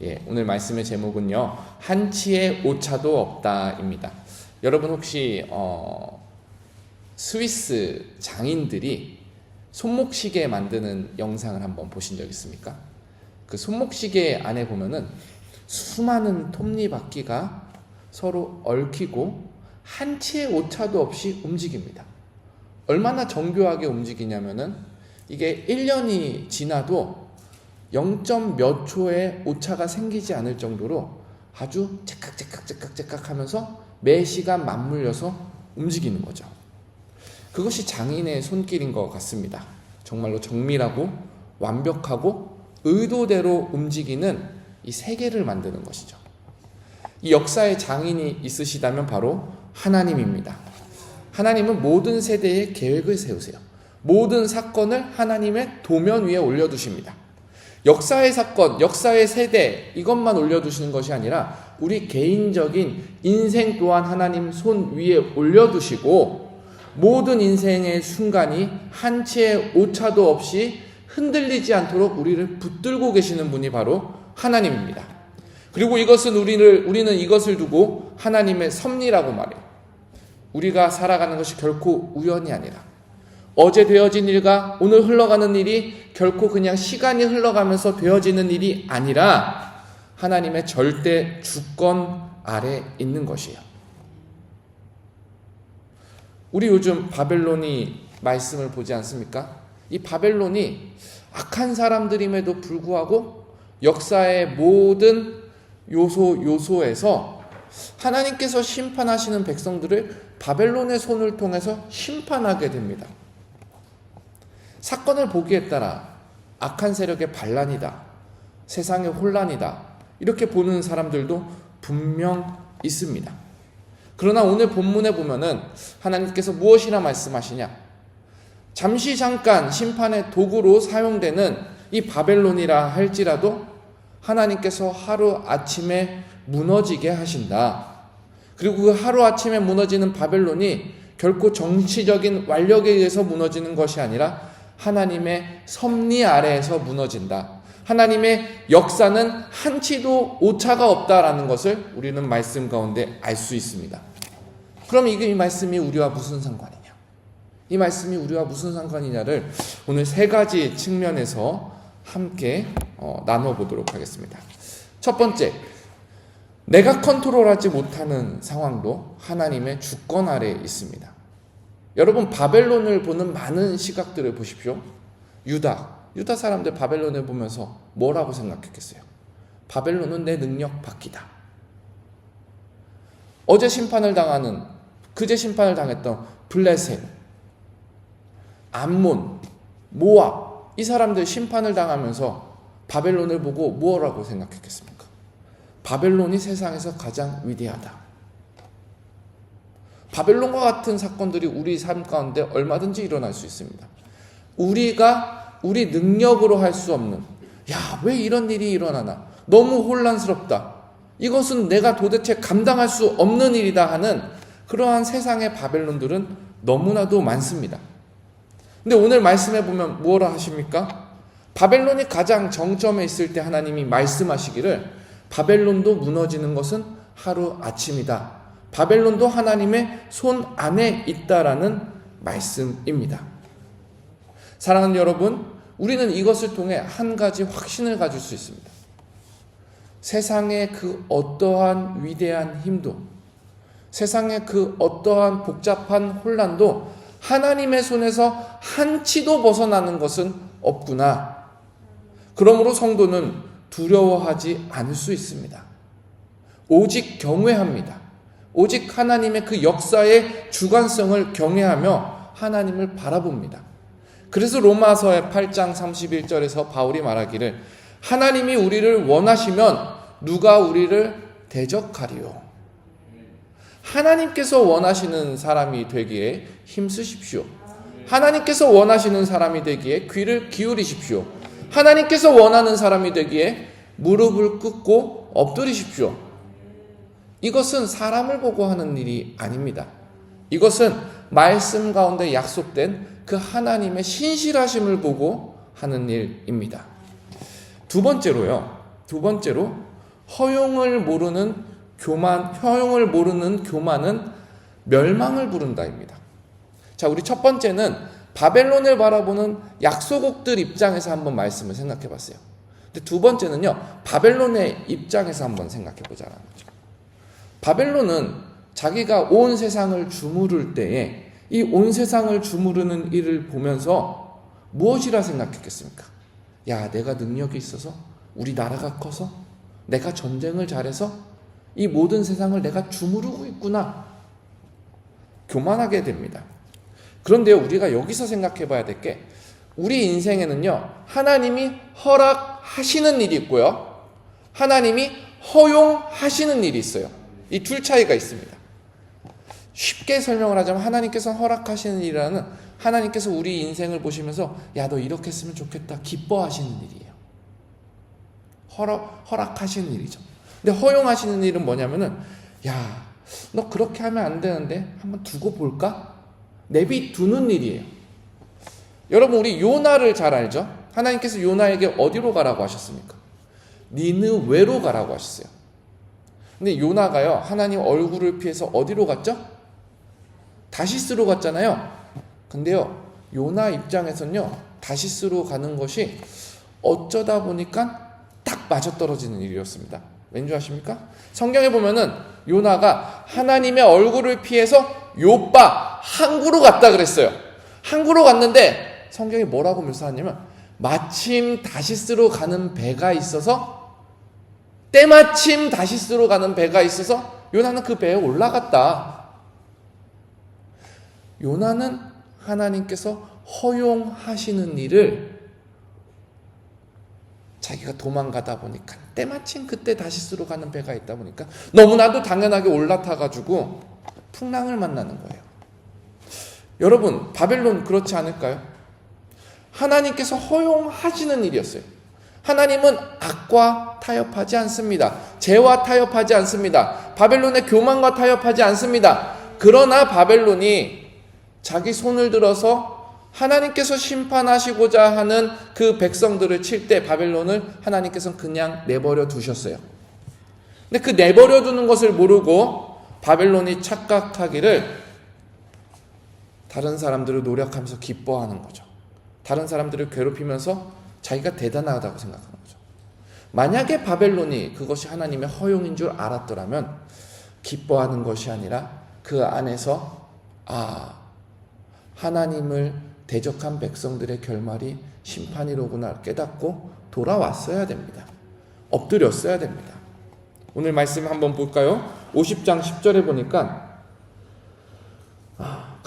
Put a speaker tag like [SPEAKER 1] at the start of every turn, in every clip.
[SPEAKER 1] 예, 오늘 말씀의 제목은요. 한치의 오차도 없다입니다. 여러분 혹시 어, 스위스 장인들이 손목시계 만드는 영상을 한번 보신 적 있습니까? 그 손목시계 안에 보면은 수많은 톱니바퀴가 서로 얽히고 한치의 오차도 없이 움직입니다. 얼마나 정교하게 움직이냐면은 이게 1년이 지나도 0. 몇 초의 오차가 생기지 않을 정도로 아주 째깍째깍째깍째깍 하면서 매 시간 맞물려서 움직이는 거죠. 그것이 장인의 손길인 것 같습니다. 정말로 정밀하고 완벽하고 의도대로 움직이는 이 세계를 만드는 것이죠. 이 역사의 장인이 있으시다면 바로 하나님입니다. 하나님은 모든 세대의 계획을 세우세요. 모든 사건을 하나님의 도면 위에 올려두십니다. 역사의 사건, 역사의 세대, 이것만 올려두시는 것이 아니라 우리 개인적인 인생 또한 하나님 손 위에 올려두시고 모든 인생의 순간이 한치의 오차도 없이 흔들리지 않도록 우리를 붙들고 계시는 분이 바로 하나님입니다. 그리고 이것은 우리를, 우리는 이것을 두고 하나님의 섭리라고 말해요. 우리가 살아가는 것이 결코 우연이 아니라 어제 되어진 일과 오늘 흘러가는 일이 결코 그냥 시간이 흘러가면서 되어지는 일이 아니라 하나님의 절대 주권 아래 있는 것이에요. 우리 요즘 바벨론이 말씀을 보지 않습니까? 이 바벨론이 악한 사람들임에도 불구하고 역사의 모든 요소 요소에서 하나님께서 심판하시는 백성들을 바벨론의 손을 통해서 심판하게 됩니다. 사건을 보기에 따라 악한 세력의 반란이다. 세상의 혼란이다. 이렇게 보는 사람들도 분명 있습니다. 그러나 오늘 본문에 보면은 하나님께서 무엇이나 말씀하시냐? 잠시 잠깐 심판의 도구로 사용되는 이 바벨론이라 할지라도 하나님께서 하루 아침에 무너지게 하신다. 그리고 그 하루 아침에 무너지는 바벨론이 결코 정치적인 완력에 의해서 무너지는 것이 아니라 하나님의 섭리 아래에서 무너진다. 하나님의 역사는 한치도 오차가 없다라는 것을 우리는 말씀 가운데 알 수 있습니다. 그럼 이게 이 말씀이 우리와 무슨 상관이냐? 이 말씀이 우리와 무슨 상관이냐를 오늘 세 가지 측면에서 함께 어, 나눠보도록 하겠습니다. 첫 번째, 내가 컨트롤하지 못하는 상황도 하나님의 주권 아래에 있습니다. 여러분 바벨론을 보는 많은 시각들을 보십시오. 유다, 유다 사람들 바벨론을 보면서 뭐라고 생각했겠어요? 바벨론은 내 능력 밖이다. 어제 심판을 당하는 그제 심판을 당했던 블레셋, 암몬, 모압 이 사람들 심판을 당하면서 바벨론을 보고 뭐라고 생각했겠습니까? 바벨론이 세상에서 가장 위대하다. 바벨론과 같은 사건들이 우리 삶 가운데 얼마든지 일어날 수 있습니다. 우리가 우리 능력으로 할 수 없는, 야, 왜 이런 일이 일어나나? 너무 혼란스럽다. 이것은 내가 도대체 감당할 수 없는 일이다 하는 그러한 세상의 바벨론들은 너무나도 많습니다. 근데 오늘 말씀해 보면 뭐라 하십니까? 바벨론이 가장 정점에 있을 때 하나님이 말씀하시기를 바벨론도 무너지는 것은 하루 아침이다. 바벨론도 하나님의 손 안에 있다라는 말씀입니다. 사랑하는 여러분, 우리는 이것을 통해 한 가지 확신을 가질 수 있습니다. 세상의 그 어떠한 위대한 힘도, 세상의 그 어떠한 복잡한 혼란도 하나님의 손에서 한치도 벗어나는 것은 없구나. 그러므로 성도는 두려워하지 않을 수 있습니다. 오직 경외합니다. 오직 하나님의 그 역사의 주관성을 경외하며 하나님을 바라봅니다. 그래서 로마서의 8장 31절에서 바울이 말하기를 하나님이 우리를 원하시면 누가 우리를 대적하리요. 하나님께서 원하시는 사람이 되기에 힘쓰십시오. 하나님께서 원하시는 사람이 되기에 귀를 기울이십시오. 하나님께서 원하는 사람이 되기에 무릎을 꿇고 엎드리십시오. 이것은 사람을 보고 하는 일이 아닙니다. 이것은 말씀 가운데 약속된 그 하나님의 신실하심을 보고 하는 일입니다. 두 번째로요. 두 번째로 허용을 모르는 교만, 허용을 모르는 교만은 멸망을 부른다입니다. 자, 우리 첫 번째는 바벨론을 바라보는 약소국들 입장에서 한번 말씀을 생각해 봤어요. 근데 두 번째는요, 바벨론의 입장에서 한번 생각해 보자는 거죠. 바벨론은 자기가 온 세상을 주무를 때에 이 온 세상을 주무르는 일을 보면서 무엇이라 생각했겠습니까? 야, 내가 능력이 있어서 우리 나라가 커서 내가 전쟁을 잘해서 이 모든 세상을 내가 주무르고 있구나. 교만하게 됩니다. 그런데 우리가 여기서 생각해 봐야 될 게 우리 인생에는요, 하나님이 허락하시는 일이 있고요, 하나님이 허용하시는 일이 있어요. 이 둘 차이가 있습니다. 쉽게 설명을 하자면 하나님께서 허락하시는 일이라는 하나님께서 우리 인생을 보시면서 야, 너 이렇게 했으면 좋겠다. 기뻐하시는 일이에요. 허락, 허락하시는 일이죠. 근데 허용하시는 일은 뭐냐면은 야, 너 그렇게 하면 안 되는데 한번 두고 볼까? 내비 두는 일이에요. 여러분 우리 요나를 잘 알죠? 하나님께서 요나에게 어디로 가라고 하셨습니까? 니느웨로 가라고 하셨어요. 근데 요나가요 하나님 얼굴을 피해서 어디로 갔죠? 다시스로 갔잖아요. 근데요 요나 입장에선요 다시스로 가는 것이 어쩌다 보니까 딱 맞아떨어지는 일이었습니다. 왠지 아십니까? 성경에 보면은 요나가 하나님의 얼굴을 피해서 요빠 항구로 갔다 그랬어요. 항구로 갔는데 성경이 뭐라고 묘사하냐면 마침 다시스로 가는 배가 있어서 때마침 다시스로 가는 배가 있어서 요나는 그 배에 올라갔다. 요나는 하나님께서 허용하시는 일을 자기가 도망가다 보니까 때마침 그때 다시스로 가는 배가 있다 보니까 너무나도 당연하게 올라타가지고 풍랑을 만나는 거예요. 여러분 바벨론 그렇지 않을까요? 하나님께서 허용하시는 일이었어요. 하나님은 악과 타협하지 않습니다. 죄와 타협하지 않습니다. 바벨론의 교만과 타협하지 않습니다. 그러나 바벨론이 자기 손을 들어서 하나님께서 심판하시고자 하는 그 백성들을 칠 때 바벨론을 하나님께서는 그냥 내버려 두셨어요. 근데 그 내버려 두는 것을 모르고 바벨론이 착각하기를 다른 사람들을 노력하면서 기뻐하는 거죠. 다른 사람들을 괴롭히면서 자기가 대단하다고 생각하는 거죠. 만약에 바벨론이 그것이 하나님의 허용인 줄 알았더라면 기뻐하는 것이 아니라 그 안에서 아 하나님을 대적한 백성들의 결말이 심판이로구나 깨닫고 돌아왔어야 됩니다. 엎드렸어야 됩니다. 오늘 말씀 한번 볼까요? 50장 10절에 보니까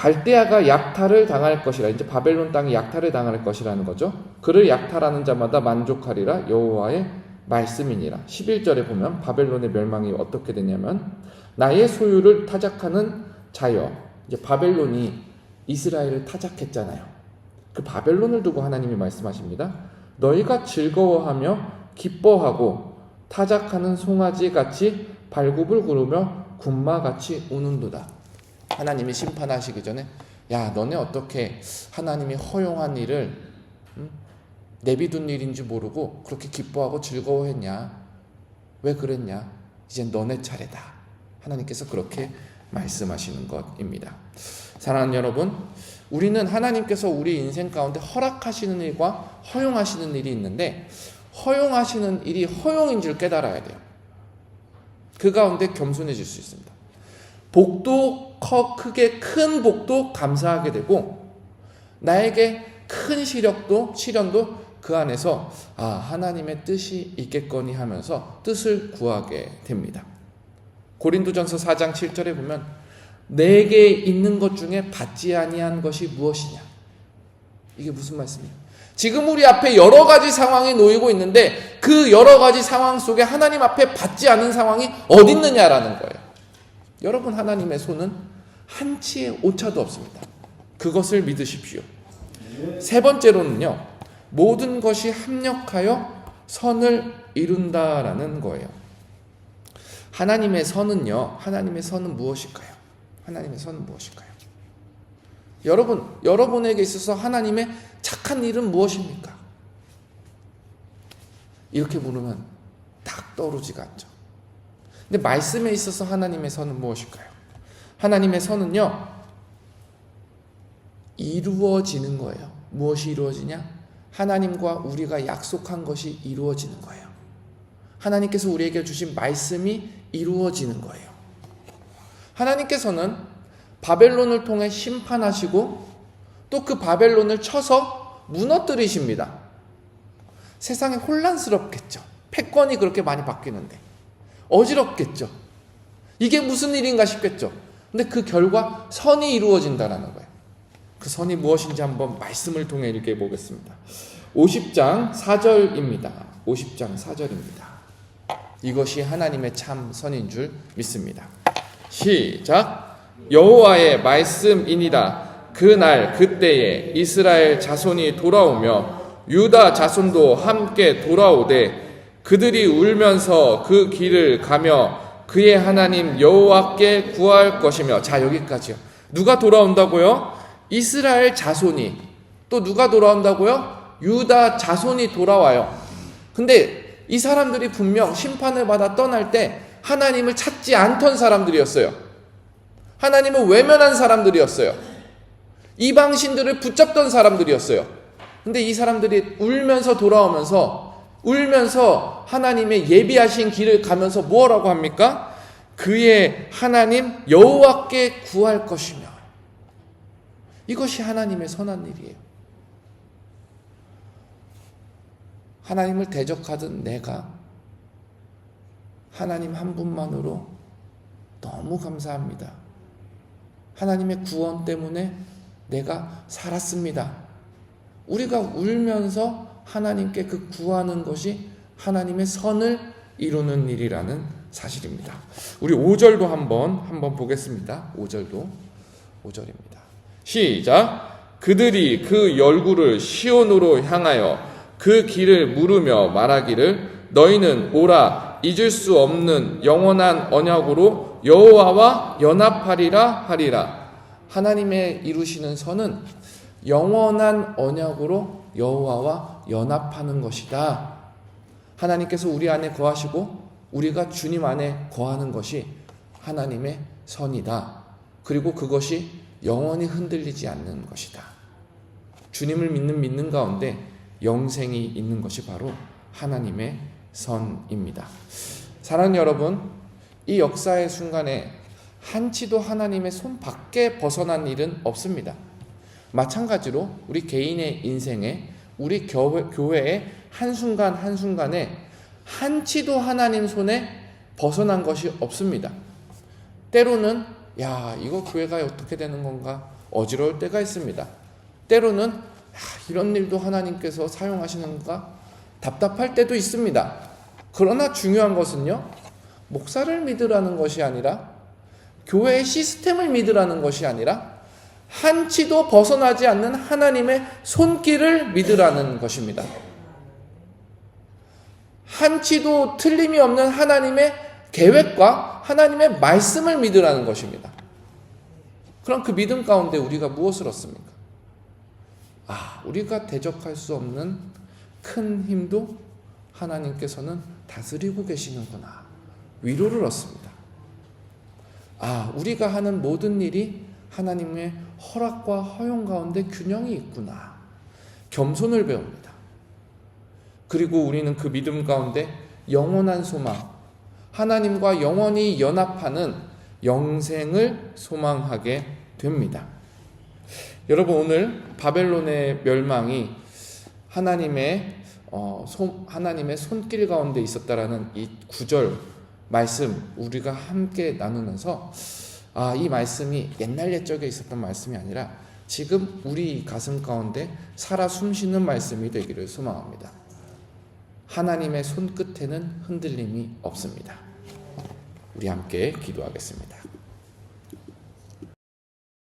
[SPEAKER 1] 갈대아가 약탈을 당할 것이라 이제 바벨론 땅이 약탈을 당할 것이라는 거죠. 그를 약탈하는 자마다 만족하리라 여호와의 말씀이니라. 11절에 보면 바벨론의 멸망이 어떻게 되냐면 나의 소유를 타작하는 자여. 이제 바벨론이 이스라엘을 타작했잖아요. 그 바벨론을 두고 하나님이 말씀하십니다. 너희가 즐거워하며 기뻐하고 타작하는 송아지 같이 발굽을 구르며 군마 같이 우는도다. 하나님이 심판하시기 전에 야 너네 어떻게 하나님이 허용한 일을 음? 내비둔 일인지 모르고 그렇게 기뻐하고 즐거워했냐? 왜 그랬냐? 이제 너네 차례다. 하나님께서 그렇게 말씀하시는 것입니다. 사랑하는 여러분, 우리는 하나님께서 우리 인생 가운데 허락하시는 일과 허용하시는 일이 있는데 허용하시는 일이 허용인 줄 깨달아야 돼요. 그 가운데 겸손해질 수 있습니다. 복도 커 크게 큰 복도 감사하게 되고 나에게 큰 시력도 시련도 그 안에서 아 하나님의 뜻이 있겠거니 하면서 뜻을 구하게 됩니다. 고린도전서 4장 7절에 보면 내게 있는 것 중에 받지 아니한 것이 무엇이냐? 이게 무슨 말씀이에요? 지금 우리 앞에 여러 가지 상황이 놓이고 있는데 그 여러 가지 상황 속에 하나님 앞에 받지 않은 상황이 어디 있느냐라는 거예요. 여러분 하나님의 손은 한 치의 오차도 없습니다. 그것을 믿으십시오. 세 번째로는요. 모든 것이 합력하여 선을 이룬다라는 거예요. 하나님의 선은요. 하나님의 선은 무엇일까요? 하나님의 선은 무엇일까요? 여러분, 여러분에게 있어서 하나님의 착한 일은 무엇입니까? 이렇게 물으면 딱 떠오르지가 않죠. 근데 말씀에 있어서 하나님의 선은 무엇일까요? 하나님의 선은요, 이루어지는 거예요. 무엇이 이루어지냐? 하나님과 우리가 약속한 것이 이루어지는 거예요. 하나님께서 우리에게 주신 말씀이 이루어지는 거예요. 하나님께서는 바벨론을 통해 심판하시고 또 그 바벨론을 쳐서 무너뜨리십니다. 세상에 혼란스럽겠죠. 패권이 그렇게 많이 바뀌는데. 어지럽겠죠. 이게 무슨 일인가 싶겠죠. 근데 그 결과 선이 이루어진다라는 거예요. 그 선이 무엇인지 한번 말씀을 통해 읽게 보겠습니다. 50장 4절입니다. 50장 4절입니다. 이것이 하나님의 참 선인 줄 믿습니다. 시작. 여호와의 말씀이니라. 그날 그때에 이스라엘 자손이 돌아오며 유다 자손도 함께 돌아오되 그들이 울면서 그 길을 가며 그의 하나님 여호와께 구할 것이며 자 여기까지요. 누가 돌아온다고요? 이스라엘 자손이 또 누가 돌아온다고요? 유다 자손이 돌아와요. 근데 이 사람들이 분명 심판을 받아 떠날 때 하나님을 찾지 않던 사람들이었어요. 하나님을 외면한 사람들이었어요. 이방 신들을 붙잡던 사람들이었어요. 근데 이 사람들이 울면서 돌아오면서 울면서 하나님의 예비하신 길을 가면서 뭐라고 합니까? 그의 하나님 여호와께 구할 것이며 이것이 하나님의 선한 일이에요. 하나님을 대적하던 내가 하나님 한 분만으로 너무 감사합니다. 하나님의 구원 때문에 내가 살았습니다. 우리가 울면서 하나님께 그 구하는 것이 하나님의 선을 이루는 일이라는 사실입니다. 우리 5절도 한번 한번 보겠습니다. 5절도 5절입니다. 시작. 그들이 그 열구를 시온으로 향하여 그 길을 물으며 말하기를 너희는 오라 잊을 수 없는 영원한 언약으로 여호와와 연합하리라 하리라. 하나님의 이루시는 선은 영원한 언약으로 여호와와 연합하는 것이다. 하나님께서 우리 안에 거하시고 우리가 주님 안에 거하는 것이 하나님의 선이다. 그리고 그것이 영원히 흔들리지 않는 것이다. 주님을 믿는 믿는 가운데 영생이 있는 것이 바로 하나님의 선입니다. 사랑하는 여러분, 이 역사의 순간에 한치도 하나님의 손 밖에 벗어난 일은 없습니다. 마찬가지로 우리 개인의 인생에 우리 교회의 한순간 한순간에 한치도 하나님 손에 벗어난 것이 없습니다. 때로는 야 이거 교회가 어떻게 되는 건가 어지러울 때가 있습니다. 때로는 야, 이런 일도 하나님께서 사용하시는가 답답할 때도 있습니다. 그러나 중요한 것은요 목사를 믿으라는 것이 아니라 교회의 시스템을 믿으라는 것이 아니라 한치도 벗어나지 않는 하나님의 손길을 믿으라는 것입니다. 한치도 틀림이 없는 하나님의 계획과 하나님의 말씀을 믿으라는 것입니다. 그럼 그 믿음 가운데 우리가 무엇을 얻습니까? 아, 우리가 대적할 수 없는 큰 힘도 하나님께서는 다스리고 계시는구나. 위로를 얻습니다. 아, 우리가 하는 모든 일이 하나님의 허락과 허용 가운데 균형이 있구나. 겸손을 배웁니다. 그리고 우리는 그 믿음 가운데 영원한 소망, 하나님과 영원히 연합하는 영생을 소망하게 됩니다. 여러분 오늘 바벨론의 멸망이 하나님의 어, 손, 하나님의 손길 가운데 있었다라는 이 구절 말씀 우리가 함께 나누면서 아, 이 말씀이 옛날 옛적에 있었던 말씀이 아니라 지금 우리 가슴 가운데 살아 숨쉬는 말씀이 되기를 소망합니다. 하나님의 손끝에는 흔들림이 없습니다. 우리 함께 기도하겠습니다.